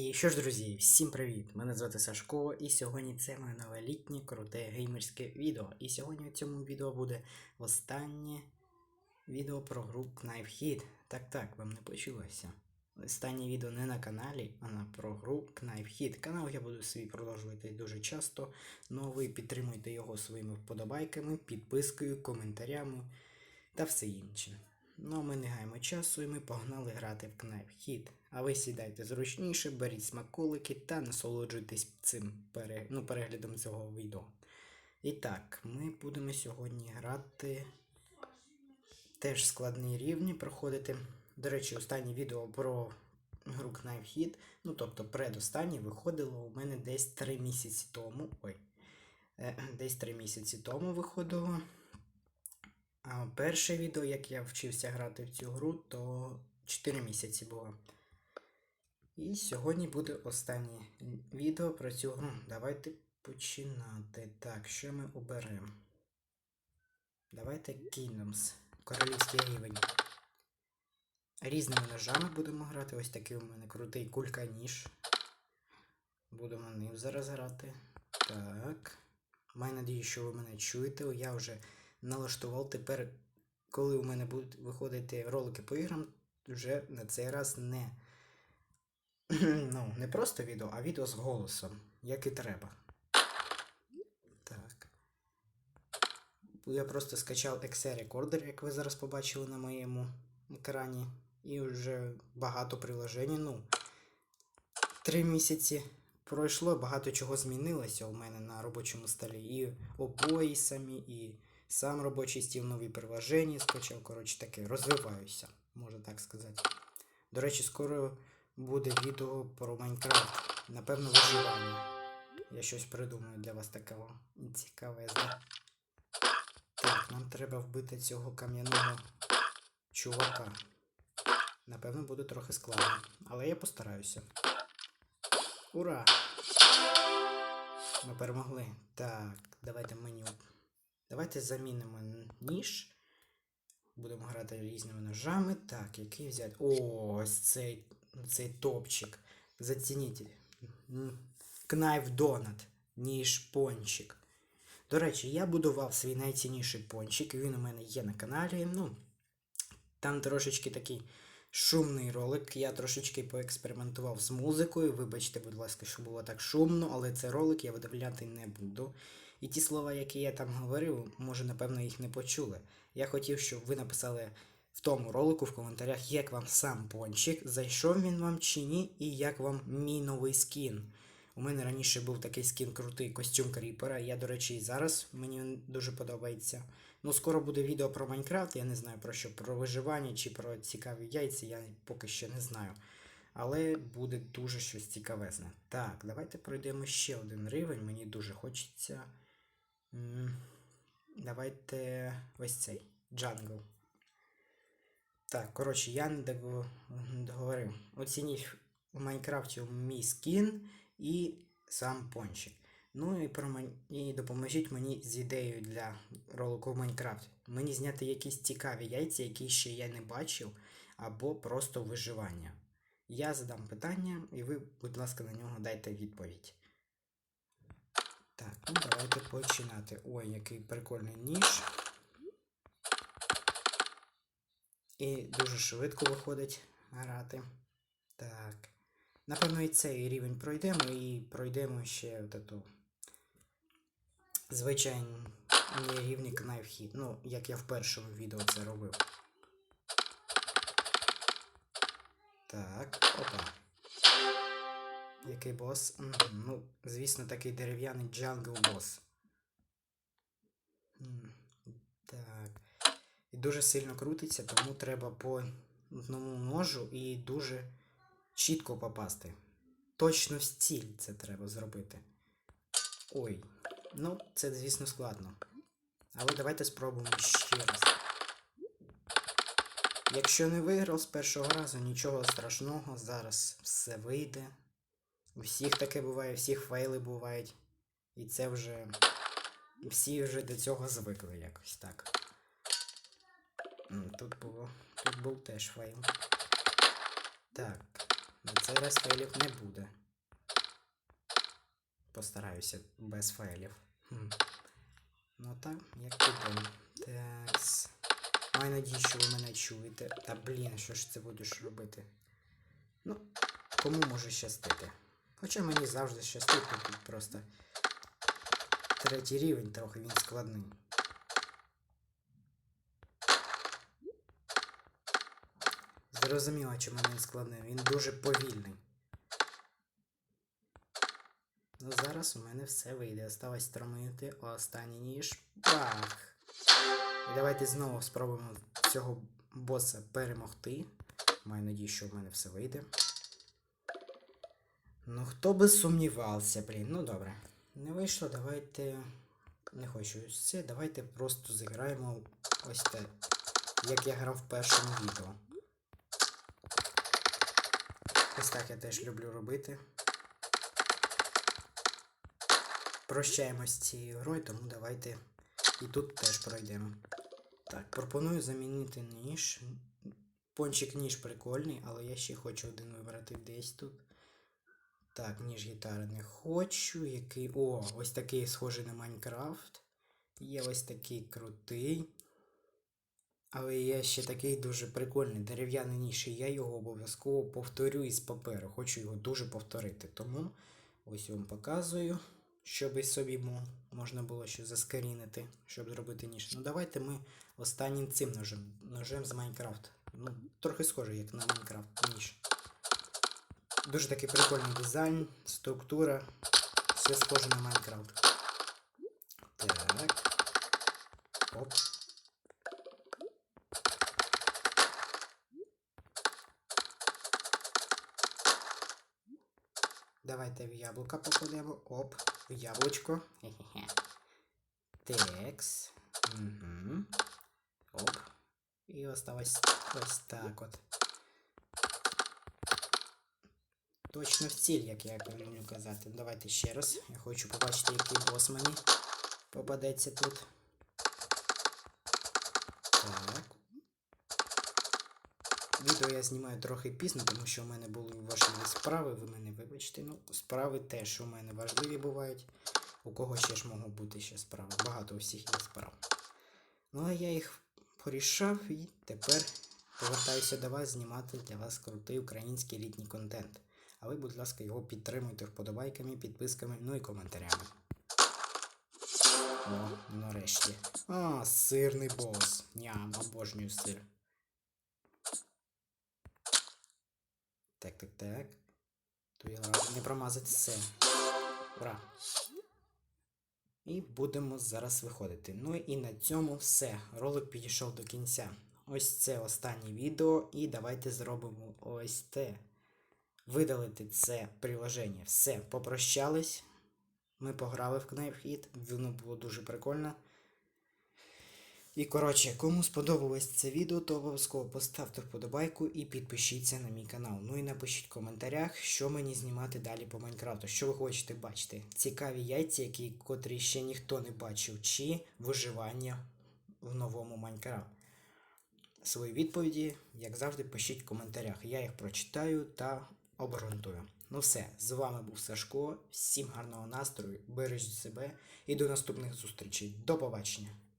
І що ж, друзі, всім привіт! Мене звати Сашко, і сьогодні це моє новолітнє круте геймерське відео. І сьогодні в цьому відео буде останнє відео про гру Knife Hit. Так, так, вам не почулося. Останнє відео не на каналі, а на про гру Knife Hit. Канал я буду свій продовжувати дуже часто, но ви підтримуйте його своїми вподобайками, підпискою, коментарями та все інше. Ну, а ми не гаємо часу і ми погнали грати в Knife Hit. А ви сідайте зручніше, беріть смаколики та насолоджуйтесь цим пере... ну, переглядом цього відео. І так, ми будемо сьогодні грати теж складні рівні проходити. До речі, останнє відео про гру Hit, ну тобто предостаннє, виходило у мене десь 3 місяці тому. Ой, е, десь 3 місяці тому виходило. А перше відео, як я вчився грати в цю гру, то 4 місяці було. І сьогодні буде останнє відео про цю гру. Давайте починати. Так, що ми оберемо? Давайте Kingdoms. Королівський рівень. Різними ножами будемо грати. Ось такий у мене крутий кулька ніж. Будемо ним зараз грати. Так. Маю надію, що ви мене чуєте. Я вже налаштував тепер, коли у мене будуть виходити ролики по іграм, вже на цей раз не. ну, не просто відео, а відео з голосом, як і треба. Так. Я просто скачав Excel Recorder, як ви зараз побачили на моєму екрані. І вже багато приложень. Ну, три місяці пройшло, багато чого змінилося у мене на робочому столі. І обої самі, і сам робочий стіл, нові приложення скачав. Коротше таке, розвиваюся, можна так сказати. До речі, скоро буде відео про Майнкрафт. Напевно, виживання. Я щось придумаю для вас такого цікавезне. Так, нам треба вбити цього кам'яного чувака. Напевно, буде трохи складно. Але я постараюся. Ура! Ми перемогли. Так, давайте меню. Давайте замінимо ніж. Будемо грати різними ножами. Так, який взяти. Ось цей, цей топчик. Зацініть. Кнайф Донат. Ніж пончик. До речі, я будував свій найцінніший пончик. Він у мене є на каналі. Ну, там трошечки такий шумний ролик. Я трошечки поекспериментував з музикою. Вибачте, будь ласка, що було так шумно, але цей ролик я видавляти не буду. І ті слова, які я там говорив, може, напевно, їх не почули. Я хотів, щоб ви написали в тому ролику в коментарях, як вам сам пончик, зайшов він вам чи ні, і як вам мій новий скін. У мене раніше був такий скін крутий костюм кріпера. Я, до речі, і зараз мені дуже подобається. Ну, скоро буде відео про Майнкрафт, я не знаю про що, про виживання чи про цікаві яйця, я поки що не знаю. Але буде дуже щось цікавезне. Так, давайте пройдемо ще один рівень. Мені дуже хочеться. Давайте ось цей джангл. Так, коротше, я не догов- договорив. Оцініть в Майнкрафті мій скін і сам пончик. Ну і, про мен- і допоможіть мені з ідеєю для ролику в Майнкрафт. Мені зняти якісь цікаві яйця, які ще я не бачив, або просто виживання. Я задам питання, і ви, будь ласка, на нього дайте відповідь. Так, ну давайте починати. Ой, який прикольний ніж. І дуже швидко виходить грати. Так. Напевно, і цей рівень пройдемо і пройдемо ще от эту звичайні рівні Hit. Ну, як я в першому відео це робив. Так, опа. Який бос? Ну, звісно, такий дерев'яний джангл бос. Так. І дуже сильно крутиться, тому треба по одному ножу і дуже чітко попасти. Точно в ціль це треба зробити. Ой. Ну, це, звісно, складно. Але давайте спробуємо ще раз. Якщо не виграв з першого разу, нічого страшного, зараз все вийде. У всіх таке буває, у всіх фейли бувають. І це вже. Всі вже до цього звикли якось так. М, Тут було. Тут був теж фейл. Так. На цей раз фейлів не буде. Постараюся без фейлів. Хм. Ну так, як підемо. Такс. Маю надію, що ви мене чуєте. Та блін, що ж це будеш робити? Ну, кому може щастити. Хоча мені завжди щастить, тут просто третій рівень, трохи він складний. Зрозуміло, чому він складний. Він дуже повільний. Ну зараз у мене все вийде. Осталось стромити останній. Бах! І давайте знову спробуємо цього боса перемогти. Маю надію, що в мене все вийде. Ну, хто би сумнівався, блін. Ну добре. Не вийшло, давайте. Не хочу це. Давайте просто зіграємо ось те, як я грав в першому відео. Ось так я теж люблю робити. Прощаємось з цією грою, тому давайте і тут теж пройдемо. Так, пропоную замінити ніж. Пончик ніж прикольний, але я ще хочу один вибрати десь тут. Так, ніж гітари не хочу. Який. О, ось такий схожий на Майнкрафт. Є ось такий крутий. Але є ще такий дуже прикольний дерев'яний ніж, і я його обов'язково повторю із паперу. Хочу його дуже повторити. Тому ось вам показую, щоб собі можна було ще заскарінити, щоб зробити ніж. Ну давайте ми останнім цим ножем. Ножем з Майнкрафт. Ну, трохи схожий, як на Майнкрафт ніж. Дуже такий прикольний дизайн, структура. Все схоже на Майнкрафт. Так. Оп. Давайте в яблука покладемо. Оп, в яблучко. Хе-хе-хе. Текс. Угу. Оп. І осталось ось так от. Точно в ціль, як я люблю казати. Давайте ще раз. Я хочу побачити, який бос мені попадеться тут. Так. Відео я знімаю трохи пізно, тому що у мене були важливі справи, ви мене вибачте. Ну, справи теж у мене важливі бувають. У кого ще ж можуть бути ще справи? Багато у всіх є справ. Ну, а я їх порішав і тепер повертаюся до вас знімати для вас крутий український літній контент. А ви, будь ласка, його підтримуйте вподобайками, підписками, ну і коментарями. О, нарешті. А, сирний бос. Ням, обожнюю сир. Так, так, так. Тут я не промазати все. Ура! І будемо зараз виходити. Ну і на цьому все. Ролик підійшов до кінця. Ось це останнє відео, і давайте зробимо ось те. Видалити це приложення. Все, попрощались. Ми пограли в Knifehit, воно було дуже прикольно. І коротше, кому сподобалось це відео, то обов'язково поставте вподобайку і підпишіться на мій канал. Ну і напишіть в коментарях, що мені знімати далі по Майнкрафту, що ви хочете бачити. Цікаві яйця, які котрі ще ніхто не бачив, чи виживання в новому Майнкрафт. Свої відповіді, як завжди, пишіть в коментарях. Я їх прочитаю та обґрунтую. Ну все, з вами був Сашко. Всім гарного настрою, бережіть себе і до наступних зустрічей. До побачення!